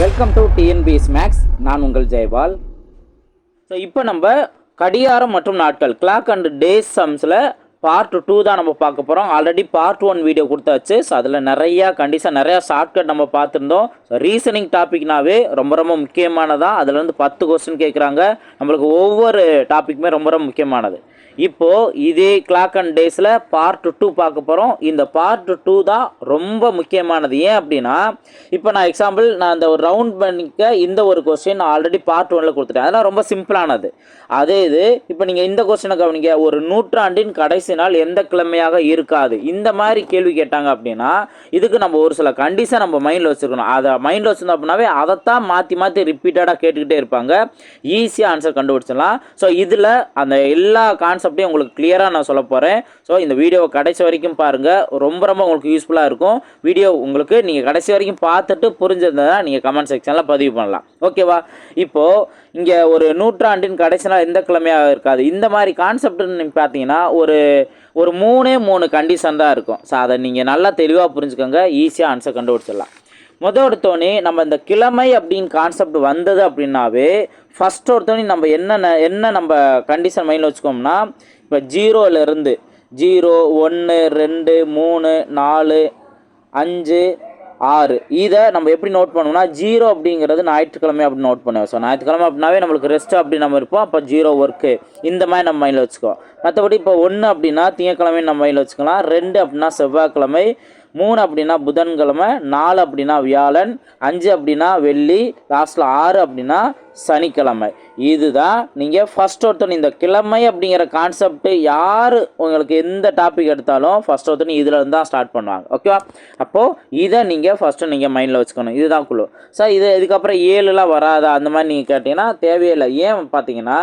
Welcome to TNPS maths நான் உங்கள் Jayapal so இப்போ நம்ம கடிகாரம் மற்றும் நாட்கள் கிளாக் அண்ட் டேஸ் சம்ஸில் பார்ட் டூ தான் நம்ம பார்க்க போகிறோம் ஆல்ரெடி பார்ட் ஒன் வீடியோ கொடுத்தாச்சு. ஸோ அதில் நிறையா கண்டிஷன் நிறையா ஷார்ட்கட் நம்ம பார்த்துருந்தோம். ஸோ ரீசனிங் டாபிக்னாவே ரொம்ப ரொம்ப முக்கியமானதாக அதில் வந்து பத்து கொஸ்டின் கேட்குறாங்க நம்மளுக்கு ஒவ்வொரு டாப்பிக்குமே ரொம்ப ரொம்ப முக்கியமானது. இப்போது இதே கிளாக் அண்ட் டேஸில் பார்ட் டூ பார்க்க போகிறோம் இந்த பார்ட் டூ தான் ரொம்ப முக்கியமானது. ஏன் அப்படின்னா இப்போ நான் எக்ஸாம்பிள் நான் இந்த ஒரு ரவுண்ட் பண்ணிக்க இந்த ஒரு கொஸ்டின் ஆல்ரெடி பார்ட் ஒனில் கொடுத்துட்டேன். அதெல்லாம் ரொம்ப சிம்பிளானது அதே இது இப்போ நீங்கள் இந்த கொஸ்டினை கவனிங்க. ஒரு நூற்றாண்டின் கடைசி நாள் எந்த கிழமையாக இருக்காது? இந்த மாதிரி கேள்வி கேட்டாங்க அப்படின்னா இதுக்கு நம்ம ஒரு சில கண்டிஷன் நம்ம மைண்டில் வச்சுருக்கணும். அதை மைண்டில் வச்சுருந்தோம் அப்படின்னாவே அதைத்தான் மாற்றி மாற்றி ரிப்பீட்டடாக கேட்டுக்கிட்டே இருப்பாங்க. ஈஸியாக ஆன்சர் கண்டுபிடிச்சிடலாம். ஸோ இதில் அந்த எல்லா கான்செப்டையும் உங்களுக்கு கிளியராக நான் சொல்ல போகிறேன் ஸோ இந்த வீடியோவை கடைசி வரைக்கும் பாருங்கள் ரொம்ப ரொம்ப உங்களுக்கு யூஸ்ஃபுல்லாக இருக்கும். வீடியோ உங்களுக்கு நீங்கள் கடைசி வரைக்கும் பார்த்துட்டு புரிஞ்சிருந்ததா நீங்கள் கமெண்ட் செக்ஷனில் பதிவு பண்ணலாம். ஓகேவா இப்போது இங்கே ஒரு நூற்றாண்டின் கடைசி நாள் எந்த கிழமையாக இருக்காது. இந்த மாதிரி கான்செப்ட்னு பார்த்தீங்கன்னா ஒரு ஒரு மூணே மூணு கண்டிஷன் தான் இருக்கும். ஸோ அதை நீங்கள் நல்லா தெளிவாக புரிஞ்சுக்கோங்க. ஈஸியாக ஆன்சர் கண்டுபிடிச்சிடலாம். முத ஒருத்தவனே நம்ம இந்த கிழமை அப்படின்னு கான்செப்ட் வந்தது அப்படின்னாவே ஃபஸ்ட் ஒருத்தோனே நம்ம என்னென்ன என்ன நம்ம கண்டிஷன் மைண்டில் வச்சுக்கோம்னா இப்போ ஜீரோலேருந்து ஜீரோ ஒன்று ரெண்டு மூணு நாலு அஞ்சு ஆறு இதை நம்ம எப்படி நோட் பண்ணுவோம்னா ஜீரோ அப்படிங்கிறது ஞாயிற்றுக்கிழமை அப்படி நோட் பண்ணுவோம். ஸோ ஞாயிற்றுக்கிழமை அப்படின்னாவே நம்மளுக்கு ரெஸ்ட் அப்படி நம்ம இருப்போம். அப்போ ஜீரோ ஒர்க்கு இந்த மாதிரி நம்ம மைண்டில் வச்சுக்கோ மற்றபடி இப்போ ஒன்று அப்படின்னா திங்கக்கிழமை நம்ம மைண்டில் வச்சுக்கலாம். ரெண்டு அப்படின்னா செவ்வாய்க்கிழமை மூணு அப்படின்னா புதன்கிழமை நாலு அப்படின்னா வியாழன் அஞ்சு அப்படின்னா வெள்ளி லாஸ்ட்டில் ஆறு அப்படின்னா சனிக்கிழமை. இதுதான் நீங்கள் ஃபஸ்ட் ஒருத்தன் இந்த கிழமை அப்படிங்கிற கான்செப்ட்டு யார் உங்களுக்கு எந்த டாபிக் எடுத்தாலும் ஃபஸ்ட் ஒருத்தன் இதில் இருந்து தான் ஸ்டார்ட் பண்ணுவாங்க. ஓகேவா அப்போது இதை நீங்கள் ஃபஸ்ட்டு நீங்கள் மைண்டில் வச்சுக்கணும். இதுதான் குழு. சார் இது இதுக்கப்புறம் ஏழுலாம் வராதா? அந்த மாதிரி நீங்கள் கேட்டிங்கன்னா தேவையில்லை. ஏன் பார்த்தீங்கன்னா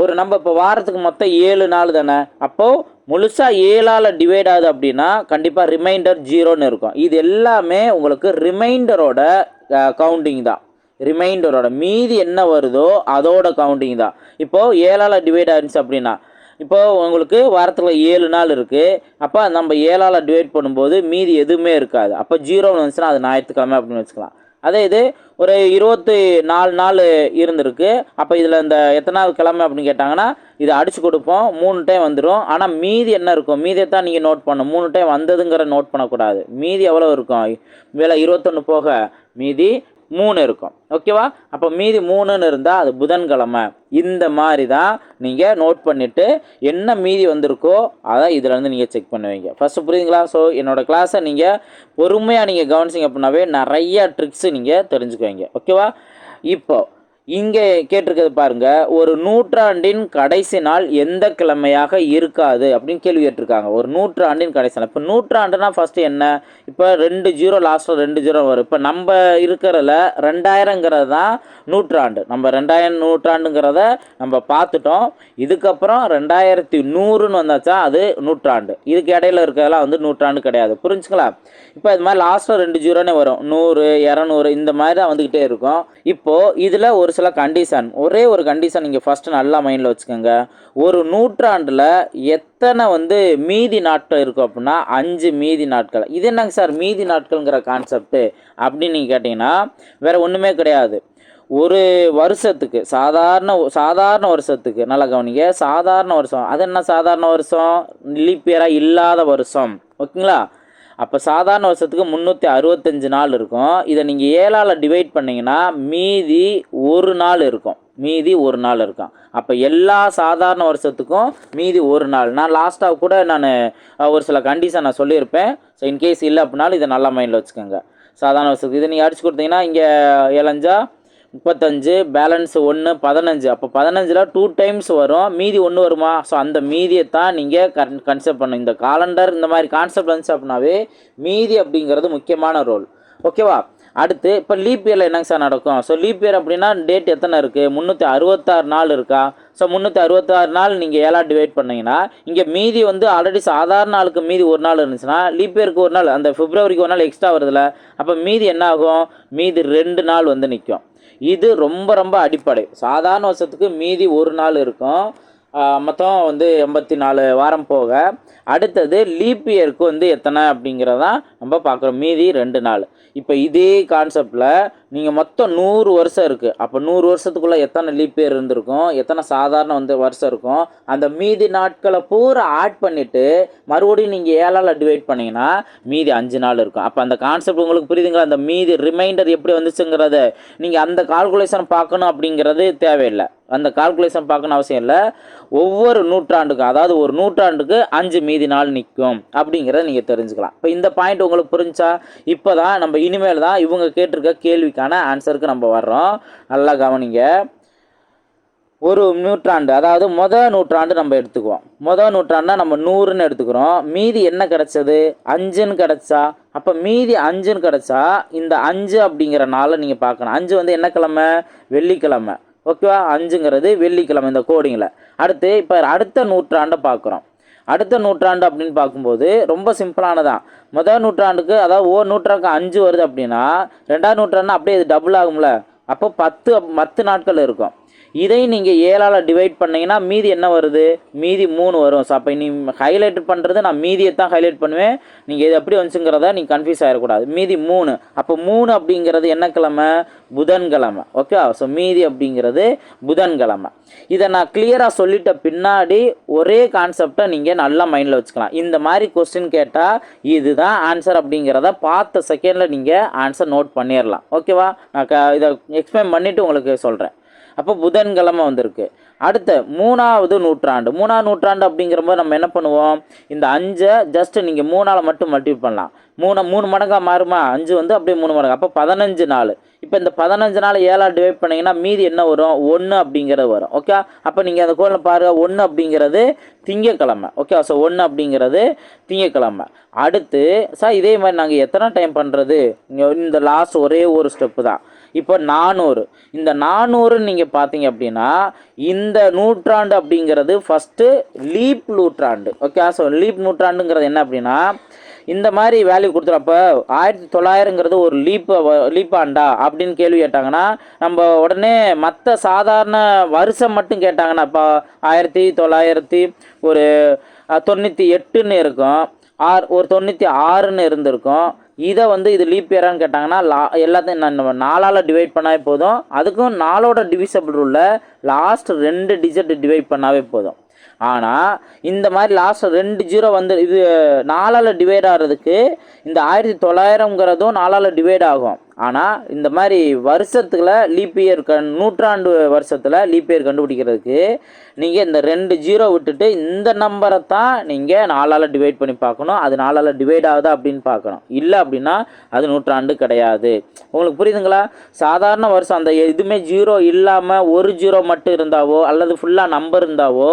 ஒரு நம்ம இப்போ வாரத்துக்கு மொத்தம் ஏழு நாள் தானே? அப்போது முழுசாக ஏழால் டிவைட் ஆகுது அப்படின்னா கண்டிப்பாக ரிமைண்டர் ஜீரோன்னு இருக்கும். இது எல்லாமே உங்களுக்கு ரிமைண்டரோட கவுண்டிங் தான். ரிமைண்டரோட மீதி என்ன வருதோ அதோட கவுண்டிங் தான். இப்போது ஏழால் டிவைட் ஆயிருந்துச்சு அப்படின்னா இப்போது உங்களுக்கு வாரத்தில் ஏழு நாள் இருக்குது அப்போ நம்ம ஏழால் டிவைட் பண்ணும்போது மீதி எதுவுமே இருக்காது. அப்போ ஜீரோன்னு வந்துச்சுன்னா அது ஞாயிற்றுக்கிழமை அப்படின்னு வச்சுக்கலாம். அதே இது ஒரு இருபத்தி நாலு நாள் இருந்திருக்கு. அப்போ இதில் இந்த எத்தனாவது கிழமை அப்படின்னு கேட்டாங்கன்னா இதை அடித்து கொடுப்போம் மூணு டைம் வந்துடும் ஆனால் மீதி என்ன இருக்கும்? மீதியை தான் நீங்கள் நோட் பண்ணணும். மூணு டைம் வந்ததுங்கிற நோட் பண்ணக்கூடாது. மீதி எவ்வளோ இருக்கும்? வேலை இருபத்தொன்று போக. மீதி மூணு இருக்கும். ஓகேவா அப்போ மீதி மூணுன்னு இருந்தால் அது புதன்கிழமை. இந்த மாதிரி தான் நீங்கள் நோட் பண்ணிவிட்டு என்ன மீதி வந்திருக்கோ அதை இதில் இருந்து நீங்கள் செக் பண்ணுவீங்க. ஃபஸ்ட்டு புரியுதுங்களா? ஸோ என்னோடய கிளாஸை நீங்கள் பொறுமையாக நீங்கள் கவனிச்சிங்க அப்படின்னாவே நிறைய ட்ரிக்ஸு நீங்கள் தெரிஞ்சுக்குவீங்க. ஓகேவா இப்போது இங்கே கேட்டிருக்கிறது பாருங்க ஒரு நூற்றாண்டின் கடைசி நாள் எந்த கிழமையாக இருக்காது அப்படின்னு கேள்வி கேட்டிருக்காங்க. ஒரு நூற்றாண்டின் கடைசி நாள். இப்போ நூற்றாண்டுனா ஃபஸ்ட்டு என்ன? இப்போ ரெண்டு ஜீரோ லாஸ்ட்டில் ரெண்டு ஜீரோ வரும். இப்போ நம்ம இருக்கிறதுல ரெண்டாயிரங்கிறது தான் நூற்றாண்டு. நம்ம ரெண்டாயிரம் நூற்றாண்டுங்கிறத நம்ம பார்த்துட்டோம். இதுக்கப்புறம் ரெண்டாயிரத்தி நூறுன்னு வந்தாச்சா அது நூற்றாண்டு. இதுக்கு இடையில இருக்கிறதெல்லாம் வந்து நூற்றாண்டு கிடையாது. புரிஞ்சுங்களா? இப்போ இது மாதிரி லாஸ்ட்டில் ரெண்டு ஜீரோனே வரும். நூறு இரநூறு இந்த மாதிரி தான் வந்துக்கிட்டே இருக்கும். இப்போது இதில் ஒரு ஆக்சுவலாக கண்டிஷன் ஒரே ஒரு கண்டிஷன் நீங்கள் ஃபஸ்ட்டு நல்லா மைண்டில் வச்சுக்கோங்க. ஒரு நூற்றாண்டில் எத்தனை வந்து மீதி நாட்கள் இருக்கும் அப்படின்னா அஞ்சு மீதி நாட்கள். இது என்னங்க சார் மீதி நாட்கள்ங்கிற கான்செப்ட்டு அப்படின்னு நீங்கள் கேட்டிங்கன்னா வேறு ஒன்றுமே கிடையாது. ஒரு வருஷத்துக்கு சாதாரண சாதாரண வருஷத்துக்கு நல்லா கவனிங்க. சாதாரண வருஷம். அது என்ன சாதாரண வருஷம்? லீப் இயராக இல்லாத வருஷம். ஓகேங்களா? அப்போ சாதாரண வருஷத்துக்கு முந்நூற்றி அறுபத்தஞ்சு நாள் இருக்கும். இதை நீங்கள் ஏழால் டிவைட் பண்ணிங்கன்னா மீதி ஒரு நாள் இருக்கும். மீதி ஒரு நாள் இருக்கும். அப்போ எல்லா சாதாரண வருஷத்துக்கும் மீதி ஒரு நாள். நான் லாஸ்ட்டாக கூட நான் ஒரு சில கண்டிஷன் நான் சொல்லியிருப்பேன். ஸோ இன்கேஸ் இல்லை அப்படின்னாலும் இதை நல்லா மைண்டில் வச்சுக்கோங்க. சாதாரண வருஷத்துக்கு இதை நீங்கள் அடிச்சு கொடுத்தீங்கன்னா இங்கே ஏழஞ்சா முப்பத்தஞ்சு பேலன்ஸ் ஒன்று பதினஞ்சு. அப்போ பதினஞ்சில் டூ டைம்ஸ் வரும். மீதி ஒன்று வருமா? ஸோ அந்த மீதியை தான் நீங்கள் கன் கன்செப்ட் பண்ணும் இந்த காலண்டர் இந்த மாதிரி கான்செப்ட் வந்துச்சு அப்படின்னாவே மீதி அப்படிங்கிறது முக்கியமான ரோல் ஓகேவா அடுத்து இப்போ லீப் இயரில் என்னங்க சார் நடக்கும்? ஸோ லீப் இயர் அப்படின்னா டேட் எத்தனை இருக்குது முந்நூற்றி அறுபத்தாறு நாள் இருக்கா? ஸோ முந்நூற்றி அறுபத்தாறு நாள் நீங்கள் ஏழா டிவைட் பண்ணீங்கன்னா இங்கே மீதி வந்து ஆல்ரெடி சாதாரண நாளுக்கு மீதி ஒரு நாள் இருந்துச்சுன்னா லீப் இயருக்கு ஒரு நாள் அந்த பிப்ரவரிக்கு ஒரு நாள் எக்ஸ்ட்ரா வருதுல்ல அப்போ மீதி என்ன ஆகும்? மீதி ரெண்டு நாள் வந்து நிற்கும் இது ரொம்ப ரொம்ப அடிப்படை. சாதாரண வருஷத்துக்கு மீதி ஒரு நாள் இருக்கும். மொத்தம் வந்து எண்பத்தி நாலு வாரம் போக. அடுத்தது லீப் இயருக்கு வந்து எத்தனை அப்படிங்கிறதான் நம்ம பார்க்குறோம். மீதி ரெண்டு நாள். இப்போ இதே கான்செப்டில் நீங்கள் மொத்தம் நூறு வருஷம் இருக்குது அப்போ நூறு வருஷத்துக்குள்ளே எத்தனை லீப் இயர் இருந்திருக்கும்? எத்தனை சாதாரண வந்து வருஷம் இருக்கும்? அந்த மீதி நாட்களை பூரா ஆட் பண்ணிவிட்டு மறுபடியும் நீங்கள் ஏழால் டிவைட் பண்ணிங்கன்னா மீதி அஞ்சு நாள் இருக்கும். அப்போ அந்த கான்செப்ட் உங்களுக்கு புரியுதுங்களா? அந்த மீதி ரிமைண்டர் எப்படி வந்துச்சுங்கிறத. நீங்கள் அந்த கால்குலேஷன் பார்க்கணும் அப்படிங்கிறது தேவையில்லை. அந்த கால்குலேஷன் பார்க்கணும் அவசியம் இல்லை. ஒவ்வொரு நூற்றாண்டுக்கும் அதாவது ஒரு நூற்றாண்டுக்கு அஞ்சு மீதி நாள் நிற்கும் அப்படிங்கிறத நீங்கள் தெரிஞ்சுக்கலாம். இப்போ இந்த பாயிண்ட் உங்களுக்கு புரிஞ்சா இப்போ தான் நம்ம இனிமேல் தான் இவங்க கேட்டிருக்க கேள்விக்கான ஆன்சருக்கு நம்ம வர்றோம். நல்லா கவனிங்க. ஒரு நூற்றாண்டு அதாவது முதல் நூற்றாண்டு நம்ம எடுத்துக்குவோம். முத நூற்றாண்டுனா நம்ம நூறுன்னு எடுத்துக்கிறோம். மீதி என்ன கிடைச்சது? அஞ்சுன்னு கிடச்சா? அப்போ மீதி அஞ்சுன்னு கிடைச்சா இந்த அஞ்சு அப்படிங்கிற நாளை நீங்கள் பார்க்கணும். அஞ்சு வந்து என்ன கிழமை? வெள்ளிக்கிழமை. ஓகேவா? அஞ்சுங்கிறது வெள்ளிக்கிழமை இந்த கோடிங்கில் அடுத்து இப்போ அடுத்த நூற்றாண்டை பார்க்குறோம். அடுத்த நூற்றாண்டு அப்படின்னு பார்க்கும்போது ரொம்ப சிம்பிளானதான். முதல் நூற்றாண்டுக்கு அதாவது ஒவ்வொரு நூற்றாண்டுக்கு அஞ்சு வருது அப்படின்னா ரெண்டாவது நூற்றாண்டு அப்படியே இது டபுள் ஆகும்ல. அப்போ பத்து பத்து நாட்கள் இருக்கும். இதை நீங்கள் ஏழால் டிவைட் பண்ணிங்கன்னா மீதி என்ன வருது? மீதி மூணு வரும். ஸோ அப்போ நீ ஹைலைட் பண்ணுறது நான் மீதியை தான் ஹைலைட் பண்ணுவேன். நீங்கள் இது எப்படி வந்துச்சுங்கிறத நீங்கள் கன்ஃபியூஸ் ஆகிடக்கூடாது மீதி மூணு. அப்போ மூணு அப்படிங்கிறது என்ன கிழமை? புதன்கிழமை ஓகே ஸோ மீதி அப்படிங்கிறது புதன்கிழமை இதை நான் கிளியராக சொல்லிட்ட பின்னாடி ஒரே கான்செப்டை நீங்கள் நல்லா மைண்டில் வச்சுக்கலாம். இந்த மாதிரி கொஸ்டின் கேட்டால் இதுதான் ஆன்சர் அப்படிங்கிறத பார்த்த செகண்டில் நீங்கள் ஆன்சர் நோட் பண்ணிடலாம். ஓகேவா நான் க இதை எக்ஸ்பிளைன் பண்ணிவிட்டு உங்களுக்கு சொல்கிறேன் அப்போ புதன்கிழமை வந்திருக்கு. அடுத்த மூணாவது நூற்றாண்டு. மூணாவது நூற்றாண்டு அப்படிங்கிறபோது நம்ம என்ன பண்ணுவோம்? இந்த அஞ்சை ஜஸ்ட்டு நீங்கள் மூணால் மட்டும் மல்டிபிள் பண்ணலாம். மூணு மூணு மடங்காக மாறுமா? அஞ்சு வந்து அப்படியே மூணு மடங்கு. அப்போ பதினஞ்சு நாள். இப்போ இந்த பதினஞ்சு நாள் ஏழாக டிவைட் பண்ணிங்கன்னா மீதி என்ன வரும்? ஒன்று அப்படிங்கிறது வரும். ஓகே அப்போ நீங்கள் அந்த கோலில் பாருங்கள் ஒன்று அப்படிங்கிறது திங்கக்கிழமை. ஓகே ஸோ ஒன்று அப்படிங்கிறது திங்கக்கிழமை. அடுத்து சார் இதே மாதிரி நாங்கள் எத்தனை டைம் பண்ணுறது இந்த லாஸ்ட் ஒரே ஒரு ஸ்டெப்பு தான். இப்போ நானூறு. இந்த நானூறுன்னு நீங்கள் பார்த்தீங்க அப்படின்னா இந்த நூற்றாண்டு அப்படிங்கிறது ஃபஸ்ட்டு லீப் நூற்றாண்டு. ஓகே ஸோ லீப் நூற்றாண்டுங்கிறது என்ன அப்படின்னா இந்த மாதிரி வேல்யூ கொடுத்துறப்ப ஆயிரத்தி தொள்ளாயிரங்கிறது ஒரு லீப் லீப் ஆண்டா அப்படின்னு கேள்வி கேட்டாங்கன்னா நம்ம உடனே மற்ற சாதாரண வருஷம் மட்டும் கேட்டாங்கன்னா இப்போ ஆயிரத்தி தொள்ளாயிரத்தி ஒரு தொண்ணூற்றி எட்டுன்னு இருக்கும். ஆறு ஒரு தொண்ணூற்றி ஆறுன்னு இருந்திருக்கும். இதை வந்து இது லீப் இயரான்னு கேட்டாங்கன்னா லா எல்லாத்தையும் நான் நம்ம நாலால் டிவைட் பண்ணாவே போதும். அதுக்கும் நாலோட டிவிசபிள் ரூலில் லாஸ்ட் ரெண்டு டிஜிட் டிவைட் பண்ணாவே போதும். ஆனால் இந்த மாதிரி லாஸ்ட் ரெண்டு ஜீரோ வந்து இது நாலால் டிவைட் ஆகிறதுக்கு இந்த ஆயிரத்தி தொள்ளாயிரங்கிறதும் நாலால் டிவைட் ஆகும். ஆனால் இந்த மாதிரி வருஷத்தில் லீப் இயர் கண் நூற்றாண்டு வருஷத்தில் லீப் இயர் கண்டுபிடிக்கிறதுக்கு நீங்கள் இந்த ரெண்டு ஜீரோ விட்டுட்டு இந்த நம்பரை தான் நீங்கள் நாலால் டிவைட் பண்ணி பார்க்கணும். அது நாலால் டிவைட் ஆகுதா அப்படின்னு பார்க்கணும். இல்லை அப்படின்னா அது நூற்றாண்டு கிடையாது. உங்களுக்கு புரியுதுங்களா? சாதாரண வருஷம் அந்த எதுவுமே ஜீரோ இல்லாமல் ஒரு ஜீரோ மட்டும் இருந்தாவோ அல்லது ஃபுல்லாக நம்பர் இருந்தாவோ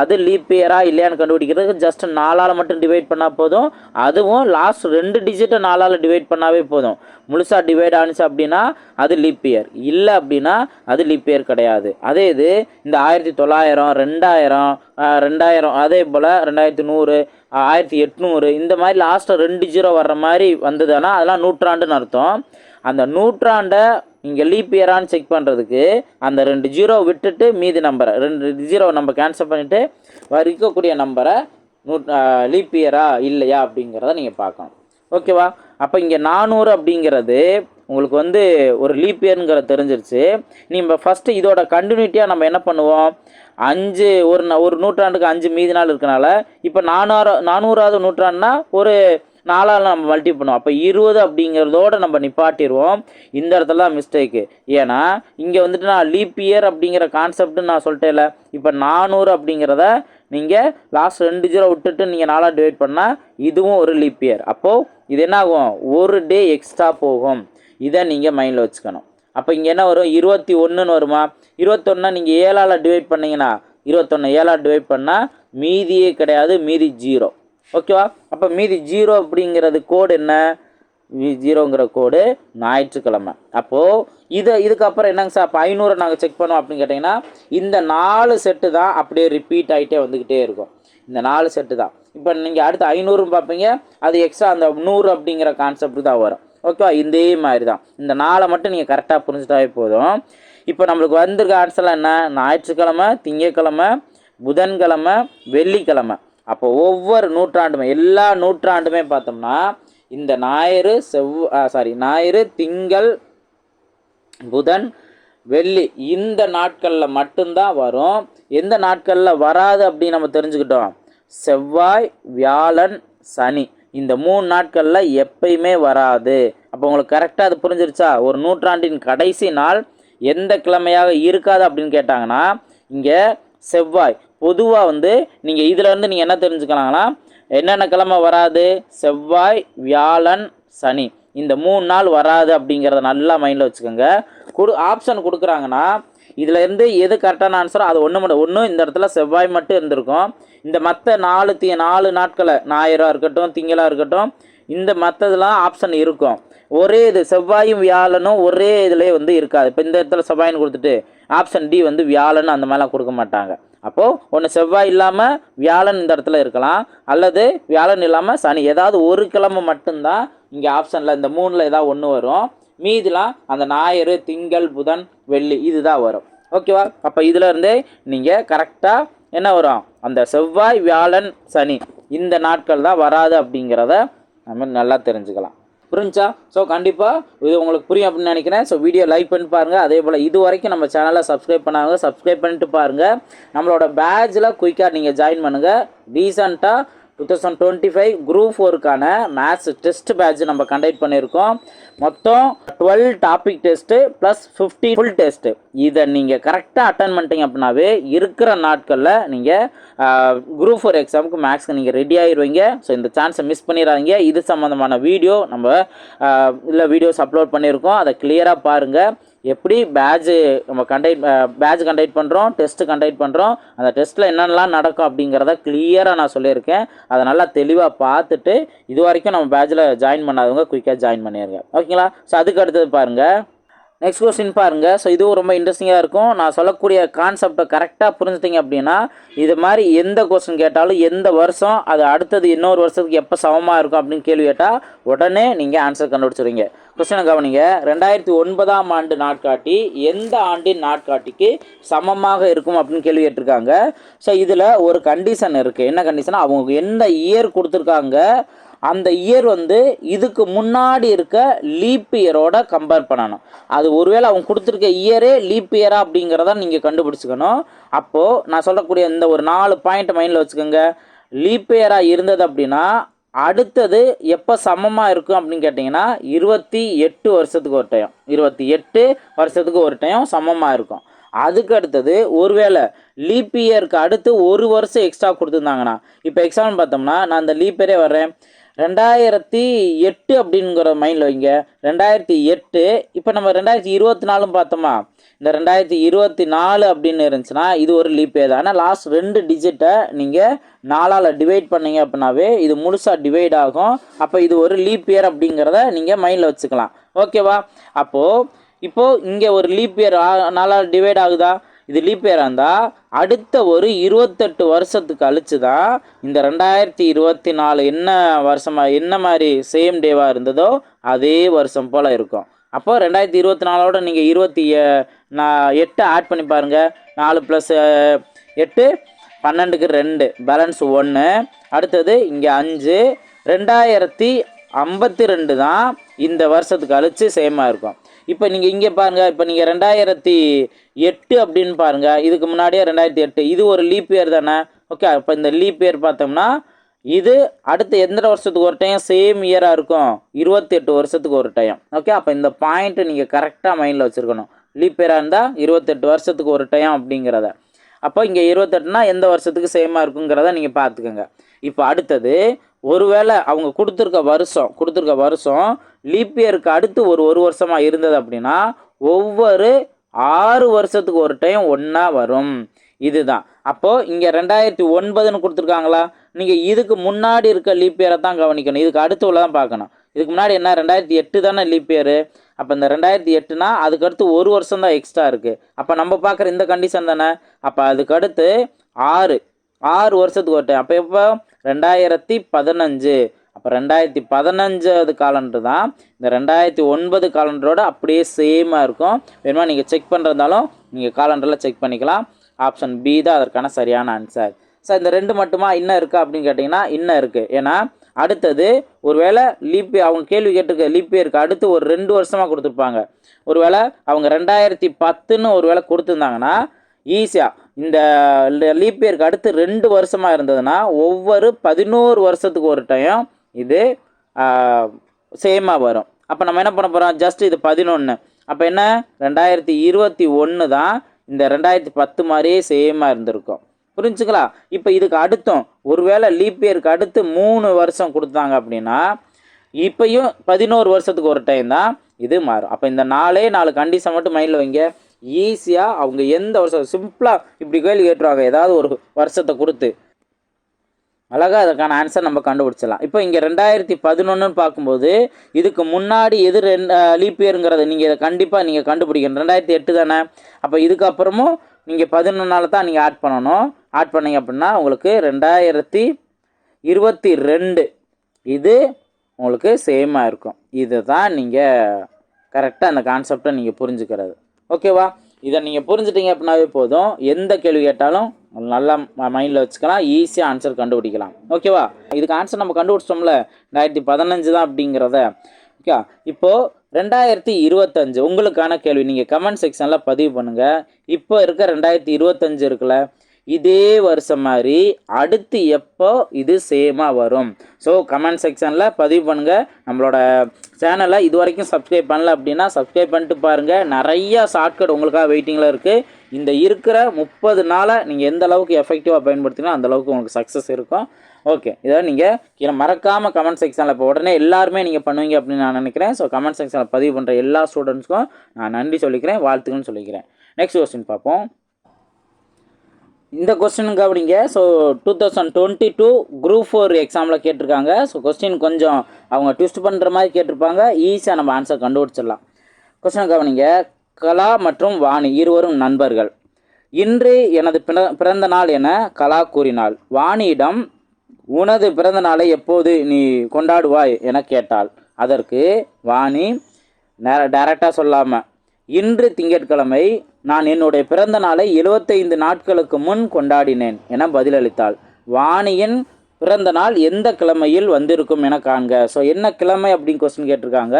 அது லீப் இயரா இல்லையான்னு கண்டுபிடிக்கிறதுக்கு ஜஸ்ட் நாலால் மட்டும் டிவைட் பண்ணால் போதும். அதுவும் லாஸ்ட் ரெண்டு டிஜிட்டை நாலால் டிவைட் பண்ணாவே போதும். முழுசாக டிவைட் ஆனிச்சு அப்படின்னா அது லீப் இயர் இல்லை அப்படின்னா அது லீப் இயர் கிடையாது. அதே இது இந்த ஆயிரத்தி தொள்ளாயிரம் ரெண்டாயிரம் ரெண்டாயிரம் அதே போல் ரெண்டாயிரத்தி நூறு ஆயிரத்தி எட்நூறு இந்த மாதிரி லாஸ்ட்டில் ரெண்டு ஜீரோ வர்ற மாதிரி வந்ததுன்னா அதெல்லாம் நூற்றாண்டுன்னு அர்த்தம். அந்த நூற்றாண்டை இங்கே லீப் இயரான்னு செக் பண்ணுறதுக்கு அந்த ரெண்டு ஜீரோ விட்டுட்டு மீதி நம்பரை ரெண்டு ஜீரோ நம்ம கேன்சல் பண்ணிவிட்டு வரிக்கக்கூடிய நம்பரை நூ லீப் இயரா இல்லையா அப்படிங்கிறத நீங்கள் பார்க்கணும். ஓகேவா அப்போ இங்கே நானூறு அப்படிங்கிறது உங்களுக்கு வந்து ஒரு லீப் இயருங்கிற தெரிஞ்சிருச்சு. நம்ம ஃபஸ்ட்டு இதோட கண்டினியூட்டியாக நம்ம என்ன பண்ணுவோம்? அஞ்சு ஒரு ஒரு நூற்றாண்டுக்கு அஞ்சு மீதி நாள் இருக்கனால இப்போ நானூறு நானூறாவது நூற்றாண்டுனா ஒரு நாலால் நம்ம மல்டி பண்ணுவோம். அப்போ இருபது அப்படிங்கிறதோட நம்ம நிப்பாட்டிடுவோம் இந்த இடத்துல தான் மிஸ்டேக்கு ஏன்னா இங்கே வந்துட்டு நான் லீப் இயர் அப்படிங்கிற கான்செப்ட்னு நான் சொல்லிட்டேல இப்போ நானூறு அப்படிங்கிறத நீங்கள் லாஸ்ட் ரெண்டு ஜீரோ விட்டுட்டு நீங்கள் நாலாக டிவைட் பண்ணால் இதுவும் ஒரு லீப் இயர் அப்போது இது என்ன ஆகும் ஒரு டே எக்ஸ்ட்ரா போகும். இதை நீங்கள் மைண்டில் வச்சுக்கணும். அப்போ இங்கே என்ன வரும்? இருபத்தி ஒன்றுன்னு வருமா? இருபத்தொன்னா நீங்கள் ஏழால் டிவைட் பண்ணீங்கன்னா இருபத்தொன்று ஏழால் டிவைட் பண்ணால் மீதியே கிடையாது மீதி ஜீரோ ஓகேவா அப்போ மீதி ஜீரோ அப்படிங்கிறது கோடு என்ன? ஜீரோங்கிற கோடு ஞாயிற்றுக்கிழமை. அப்போது இதை இதுக்கப்புறம் என்னங்க சார் அப்போ ஐநூறை நாங்கள் செக் பண்ணோம் அப்படின்னு கேட்டிங்கன்னா இந்த நாலு செட்டு தான் அப்படியே ரிப்பீட் ஆகிட்டே வந்துக்கிட்டே இருக்கும். இந்த நாலு செட்டு தான். இப்போ நீங்கள் அடுத்து ஐநூறுன்னு பார்ப்பீங்க. அது எக்ஸ்ட்ரா அந்த நூறு அப்படிங்கிற கான்செப்ட் தான் வரும். ஓகேவா இதே மாதிரி தான் இந்த நாளை மட்டும் நீங்கள் கரெக்டாக புரிஞ்சுட்டாவே போதும். இப்போ நம்மளுக்கு வந்திருக்க ஆன்சர்லாம் என்ன? ஞாயிற்றுக்கிழமை திங்கக்கிழமை புதன்கிழமை வெள்ளிக்கிழமை. அப்போ ஒவ்வொரு நூற்றாண்டுமே எல்லா நூற்றாண்டுமே பார்த்தோம்னா இந்த ஞாயிறு செவ் சாரி ஞாயிறு திங்கள் புதன் வெள்ளி இந்த நாட்களில் மட்டும்தான் வரும். எந்த நாட்களில் வராது அப்படின்னு நம்ம தெரிஞ்சுக்கிட்டோம்? செவ்வாய் வியாழன் சனி. இந்த மூணு நாட்களில் எப்பயுமே வராது. அப்போ உங்களுக்கு கரெக்டாக அது புரிஞ்சிருச்சா? ஒரு நூற்றாண்டின் கடைசி நாள் எந்த கிழமையாக இருக்காது அப்படின்னு கேட்டாங்கன்னா இங்கே செவ்வாய். பொதுவாக வந்து நீங்கள் இதிலேருந்து நீங்கள் என்ன தெரிஞ்சுக்கலாங்கன்னா என்னென்ன கிழமை வராது? செவ்வாய் வியாழன் சனி. இந்த மூணு நாள் வராது அப்படிங்கிறத நல்லா மைண்டில் வச்சுக்கோங்க. கொடு ஆப்ஷன் கொடுக்குறாங்கன்னா இதில் இருந்து எது கரெக்டான ஆன்சரோ அது ஒன்று மட்டும் ஒன்று இந்த இடத்துல செவ்வாய் மட்டும் இருந்திருக்கும். இந்த மற்ற நாலு தி நாலு நாட்களை ஞாயிறாக இருக்கட்டும் திங்களாக இருக்கட்டும் இந்த மற்றதுலாம் ஆப்ஷன் இருக்கும். ஒரே இது செவ்வாயும் வியாழனும் ஒரே இதிலே வந்து இருக்காது. இப்போ இந்த இடத்துல செவ்வாயின்னு கொடுத்துட்டு ஆப்ஷன் டி வந்து வியாழன் அந்த மாதிரிலாம் கொடுக்க மாட்டாங்க. அப்போது ஒன்று செவ்வாய் இல்லாமல் வியாழன் இந்த இடத்துல இருக்கலாம் அல்லது வியாழன் இல்லாமல் சனி. ஏதாவது ஒரு கிழமை மட்டும்தான் இங்கே ஆப்ஷனில் இந்த மூணில் ஏதாவது ஒன்று வரும். மீதிலாம் அந்த ஞாயிறு திங்கள் புதன் வெள்ளி இதுதான் வரும். ஓகேவா அப்போ இதில் இருந்தே நீங்கள் கரெக்டாக என்ன வரும்? அந்த செவ்வாய் வியாழன் சனி இந்த நாட்கள் தான் வராது அப்படிங்கிறத நம்ம நல்லா தெரிஞ்சுக்கலாம். புரிஞ்சா? ஸோ கண்டிப்பாக இது உங்களுக்கு புரியும் அப்படின்னு நினைக்கிறேன். ஸோ வீடியோ லைக் பண்ணி பாருங்கள் அதே போல் இது வரைக்கும் நம்ம சேனலை சப்ஸ்கிரைப் பண்ணாங்க சப்ஸ்கிரைப் பண்ணிட்டு பாருங்கள் நம்மளோட பேட்சில் குயிக்காக நீங்கள் ஜாயின் பண்ணுங்கள் ரீசண்டாக two thousand twenty five group ஃபோருக்கான maths test batch நம்ம கண்டக்ட் பண்ணியிருக்கோம். மொத்தம் twelve topic test plus fifty full test இதை நீங்கள் கரெக்டாக அட்டன் பண்ணிட்டீங்க அப்படின்னாவே இருக்கிற நாட்களில் நீங்கள் குரூப் ஃபோர் எக்ஸாமுக்கு மேக்ஸ்க்கு நீங்கள் ரெடி ஆகிடுவீங்க ஸோ இந்த சான்ஸை மிஸ் பண்ணிடாதீங்க. இது சம்மந்தமான வீடியோ நம்ம இல்லை வீடியோஸ் அப்லோட் பண்ணியிருக்கோம். அதை கிளியராக பாருங்கள் எப்படி பேட்ஜு நம்ம கண்டக்ட் பேட்ச் கண்டக்ட் பண்ணுறோம் டெஸ்ட்டு கண்டக்ட் பண்ணுறோம் அந்த டெஸ்ட்டில் என்னென்னலாம் நடக்கும் அப்படிங்கிறத கிளியராக நான் சொல்லியிருக்கேன். அதை நல்லா தெளிவாக பார்த்துட்டு இது வரைக்கும் நம்ம பேட்சில் ஜாயின் பண்ணாதவங்க குயிக்காக ஜாயின் பண்ணிடுங்க ஓகேங்களா ஸோ அதுக்கு அடுத்தது பாருங்கள் நெக்ஸ்ட் கொஸ்டின் பாருங்கள் ஸோ இதுவும் ரொம்ப இன்ட்ரெஸ்டிங்காக இருக்கும். நான் சொல்லக்கூடிய கான்செப்டை கரெக்டாக புரிஞ்சுட்டீங்க அப்படின்னா இது மாதிரி எந்த கொஸ்டின் கேட்டாலும் எந்த வருஷம் அது அடுத்தது இன்னொரு வருஷத்துக்கு எப்போ சமமாக இருக்கும் அப்படின்னு கேள்வி கேட்டால் உடனே நீங்கள் ஆன்சர் கண்டுபிடிச்சிருவீங்க. கொஸ்டினை கவனிங்க. ரெண்டாயிரத்தி ஒன்பதாம் ஆண்டு நாட்காட்டி எந்த ஆண்டின் நாட்காட்டிக்கு சமமாக இருக்கும் அப்படின்னு கேள்வி கேட்டிருக்காங்க. ஸோ இதில் ஒரு கண்டிஷன் இருக்குது என்ன கண்டிஷன் அவங்க எந்த இயர் கொடுத்துருக்காங்க அந்த இயர் வந்து இதுக்கு முன்னாடி இருக்க லீப் இயரோட கம்பேர் பண்ணணும். அது ஒருவேளை அவங்க கொடுத்துருக்க இயரே லீப் இயரா அப்படிங்கிறத நீங்கள் கண்டுபிடிச்சிக்கணும். அப்போது நான் சொல்லக்கூடிய இந்த ஒரு நாலு பாயிண்ட் மைண்டில் வச்சுக்கோங்க. லீப் இயராக இருந்தது அப்படின்னா அடுத்தது எப்போ சமமாக இருக்கும் அப்படின்னு கேட்டிங்கன்னா இருபத்தி எட்டு வருஷத்துக்கு ஒரு டைம் இருபத்தி எட்டு வருஷத்துக்கு ஒரு டைம் சமமாக இருக்கும். அதுக்கு அடுத்தது ஒருவேளை லீப் இயருக்கு அடுத்து ஒரு வருஷம் எக்ஸ்ட்ரா கொடுத்துருந்தாங்கண்ணா இப்போ எக்ஸாம்பிள் பார்த்தோம்னா நான் அந்த லீப் இயரே வர்றேன். ரெண்டாயிரத்தி எட்டு அப்படிங்கிற மைண்டில் வைங்க. ரெண்டாயிரத்தி எட்டு இப்போ நம்ம ரெண்டாயிரத்தி இருபத்தி நாலும் பார்த்தோமா? இந்த ரெண்டாயிரத்தி இருபத்தி நாலு அப்படின்னு இருந்துச்சுன்னா இது ஒரு லீப் இயர் தான். ஆனால் லாஸ்ட் ரெண்டு டிஜிட்டை நீங்கள் நாலால் டிவைட் பண்ணீங்க அப்படின்னாவே இது முழுசாக டிவைட் ஆகும். அப்போ இது ஒரு லீப் இயர் அப்படிங்கிறத நீங்கள் மைண்டில் வச்சுக்கலாம். ஓகேவா அப்போது இப்போது இங்கே ஒரு லீப் இயர் நாலால் டிவைட் ஆகுதா? இது லீப் இயர் இருந்தால் அடுத்த ஒரு இருபத்தெட்டு வருஷத்துக்கு கழிச்சு தான் இந்த ரெண்டாயிரத்தி இருபத்தி நாலு என்ன வருஷமாக என்ன மாதிரி சேம் டேவாக இருந்ததோ அதே வருஷம் போல் இருக்கும். அப்போ ரெண்டாயிரத்தி இருபத்தி நாலோட நீங்கள் இருபத்தி நான் எட்டு ஆட் பண்ணி பாருங்கள் நாலு ப்ளஸ் எட்டு பன்னெண்டுக்கு ரெண்டு பேலன்ஸ் ஒன்று அடுத்தது இங்கே அஞ்சு. ரெண்டாயிரத்தி ஐம்பத்தி ரெண்டு தான் இந்த வருஷத்துக்கு அழித்து சேமாக இருக்கும். இப்போ நீங்கள் இங்கே பாருங்கள் இப்போ நீங்கள் ரெண்டாயிரத்தி எட்டு அப்படின்னு பாருங்கள் இதுக்கு முன்னாடியே ரெண்டாயிரத்தி எட்டு. இது ஒரு லீப் இயர் தானே? ஓகே அப்போ இந்த லீப் இயர் பார்த்தோம்னா இது அடுத்த எந்த வருஷத்துக்கு ஒரு டைம் சேம் இயராக இருக்கும். இருபத்தெட்டு வருஷத்துக்கு ஒரு டைம் ஓகே அப்போ இந்த பாயிண்ட்டு நீங்கள் கரெக்டாக மைண்டில் வச்சுருக்கணும். லீப் இயராக இருந்தால் இருபத்தெட்டு வருஷத்துக்கு ஒரு டைம் அப்படிங்கிறத. அப்போ இங்கே இருபத்தெட்டுனா எந்த வருஷத்துக்கு சேமாக இருக்குங்கிறத நீங்கள் பார்த்துக்கோங்க. இப்போ அடுத்தது ஒருவேளை அவங்க கொடுத்துருக்க வருஷம் கொடுத்துருக்க வருஷம் லீப் இயருக்கு அடுத்து ஒரு ஒரு வருஷமாக இருந்தது அப்படின்னா ஒவ்வொரு ஆறு வருஷத்துக்கு ஒரு டைம் ஒன்றா வரும். இதுதான். அப்போது இங்கே ரெண்டாயிரத்தி ஒன்பதுன்னு கொடுத்துருக்காங்களா? நீங்கள் இதுக்கு முன்னாடி இருக்க லீப் இயரை தான் கவனிக்கணும். இதுக்கு அடுத்து உள்ள தான் பார்க்கணும். இதுக்கு முன்னாடி என்ன? ரெண்டாயிரத்தி எட்டு தானே லீப் இயரு அப்போ இந்த ரெண்டாயிரத்தி எட்டுனா அதுக்கடுத்து ஒரு வருஷம் தான் எக்ஸ்ட்ரா இருக்குது அப்போ நம்ம பார்க்குற இந்த கண்டிஷன் தானே? அப்போ அதுக்கடுத்து ஆறு. ஆறு வருஷத்துக்கு ஒரு டைம் அப்போ எப்போ? ரெண்டாயிரத்தி பதினஞ்சு. அப்போ ரெண்டாயிரத்தி பதினஞ்சாவது காலண்டர் தான். இந்த ரெண்டாயிரத்தி ஒன்பது காலண்டரோட அப்படியே சேமாக இருக்கும். வேணுமா நீங்கள் செக் பண்ணுறதாலும் நீங்கள் காலண்டரில் செக் பண்ணிக்கலாம். ஆப்ஷன் பி தான் அதற்கான சரியான ஆன்சர் சார் இந்த ரெண்டு மட்டுமா இன்னும் இருக்குது அப்படின்னு கேட்டிங்கன்னா இன்னும் இருக்குது ஏன்னா அடுத்தது ஒருவேளை லீப் அவங்க கேள்வி கேட்டிருக்க லீப் இயருக்கு அடுத்து ஒரு ரெண்டு வருஷமாக கொடுத்துருப்பாங்க. ஒருவேளை அவங்க ரெண்டாயிரத்தி பத்துன்னு ஒரு வேளை கொடுத்துருந்தாங்கன்னா ஈஸியாக இந்த லீப் இயருக்கு அடுத்து ரெண்டு வருஷமாக இருந்ததுன்னா ஒவ்வொரு பதினோரு வருஷத்துக்கு ஒரு டைம் இது சேமாக வரும். அப்போ நம்ம என்ன பண்ண போகிறோம் ஜஸ்ட் இது பதினொன்று அப்போ என்ன? ரெண்டாயிரத்தி இருபத்தி ஒன்று தான் இந்த ரெண்டாயிரத்தி பத்து மாதிரியே சேமாக இருந்திருக்கும். புரிஞ்சுங்களா? இப்போ இதுக்கு அடுத்தும் ஒருவேளை லீப் இயருக்கு அடுத்து மூணு வருஷம் கொடுத்தாங்க அப்படின்னா இப்போயும் பதினோரு வருஷத்துக்கு ஒரு டைம் தான் இது மாறும். அப்போ இந்த நாலே நாலு கண்டிஷன் மட்டும் மைண்டில் வைங்க. ஈஸியாக அவங்க எந்த வருஷம் சிம்பிளாக இப்படி கேள்வி கேட்டுருவாங்க. ஏதாவது ஒரு வருஷத்தை கொடுத்து. அழகாக அதற்கான ஆன்சர் நம்ம கண்டுபிடிச்சிடலாம். இப்போ இங்கே ரெண்டாயிரத்தி பதினொன்றுன்னு பார்க்கும்போது இதுக்கு முன்னாடி எது ரெண்டு லீப் இயருங்கிறத நீங்கள் இதை கண்டிப்பாக நீங்கள் கண்டுபிடிக்கணும். ரெண்டாயிரத்தி எட்டு தானே? அப்போ இதுக்கப்புறமும் நீங்கள் பதினொன்றால் தான் நீங்கள் ஆட் பண்ணணும். ஆட் பண்ணீங்க அப்படின்னா உங்களுக்கு ரெண்டாயிரத்தி இருபத்தி ரெண்டு இது உங்களுக்கு சேமாக இருக்கும். இது தான் நீங்கள் கரெக்டாக அந்த கான்செப்டை நீங்கள் புரிஞ்சுக்கிறது. ஓகேவா இதை நீங்கள் புரிஞ்சுட்டீங்க அப்படின்னாவே போதும். எந்த கேள்வி கேட்டாலும் நல்லா மைண்டில் வச்சுக்கலாம் ஈஸியாக ஆன்சர் கண்டுபிடிக்கலாம். ஓகேவா இதுக்கு ஆன்சர் நம்ம கண்டுபிடிச்சிட்டோம்ல? ரெண்டாயிரத்தி பதினஞ்சு தான் அப்படிங்கிறத. ஓகே இப்போது ரெண்டாயிரத்தி இருபத்தஞ்சு உங்களுக்கான கேள்வி. நீங்கள் கமெண்ட் செக்ஷனில் பதிவு பண்ணுங்கள் இப்போ இருக்க ரெண்டாயிரத்தி இருபத்தஞ்சு இருக்குல்ல? இதே வருஷம் மாதிரி அடுத்து எப்போ இது சேமாக வரும்? ஸோ கமெண்ட் செக்ஷனில் பதிவு பண்ணுங்கள் நம்மளோட சேனலை இது வரைக்கும் சப்ஸ்கிரைப் பண்ணல அப்படின்னா சப்ஸ்கிரைப் பண்ணிட்டு பாருங்கள் நிறையா ஷார்ட்கட் உங்களுக்காக வெயிட்டிங்கில் இருக்குது இந்த இருக்கிற முப்பது நாளை நீங்கள் எந்த அளவுக்கு எஃபெக்டிவாக பயன்படுத்தினா அந்த அளவுக்கு உங்களுக்கு சக்ஸஸ் இருக்கும். ஓகே இதை நீங்கள் கீழே மறக்காமல் கமெண்ட் செக்ஷனில் இப்போ உடனே எல்லாருமே நீங்கள் பண்ணுவீங்க அப்படின்னு நான் நினைக்கிறேன். ஸோ கமெண்ட் செக்ஷனில் பதிவு பண்ணுற எல்லா ஸ்டூடெண்ட்ஸ்க்கும் நான் நன்றி சொல்லிக்கிறேன் வாழ்த்துக்கள்னு சொல்லிக்கிறேன். நெக்ஸ்ட் கொஸ்டின் பார்ப்போம். இந்த கொஸ்டின் கவனிங்க so two thousand twenty two group four எக்ஸாமில் கேட்டிருக்காங்க. ஸோ கொஸ்டின் கொஞ்சம் அவங்க ட்விஸ்ட் பண்ணுற மாதிரி கேட்டிருப்பாங்க. ஈஸியாக நம்ம ஆன்சர் கண்டுபிடிச்சிடலாம். கொஸ்டின் கவனிங்க. கலா மற்றும் வாணி இருவரும் நண்பர்கள். இன்று எனது பிற பிறந்த நாள் என கலா கூறினாள். வாணியிடம் உனது பிறந்த நாளை எப்போது நீ கொண்டாடுவாய்? என கேட்டாள். அதற்கு வாணி நேர டைரக்டாக சொல்லாமல் இன்று திங்கட்கிழமை நான் என்னுடைய பிறந்த நாளை எழுபத்தைந்து நாட்களுக்கு முன் கொண்டாடினேன் என பதிலளித்தாள். வாணியின் பிறந்த நாள் எந்த கிழமையில் வந்திருக்கும் என காண்க. ஸோ என்ன கிழமை அப்படின்னு கொஸ்டின் கேட்டிருக்காங்க.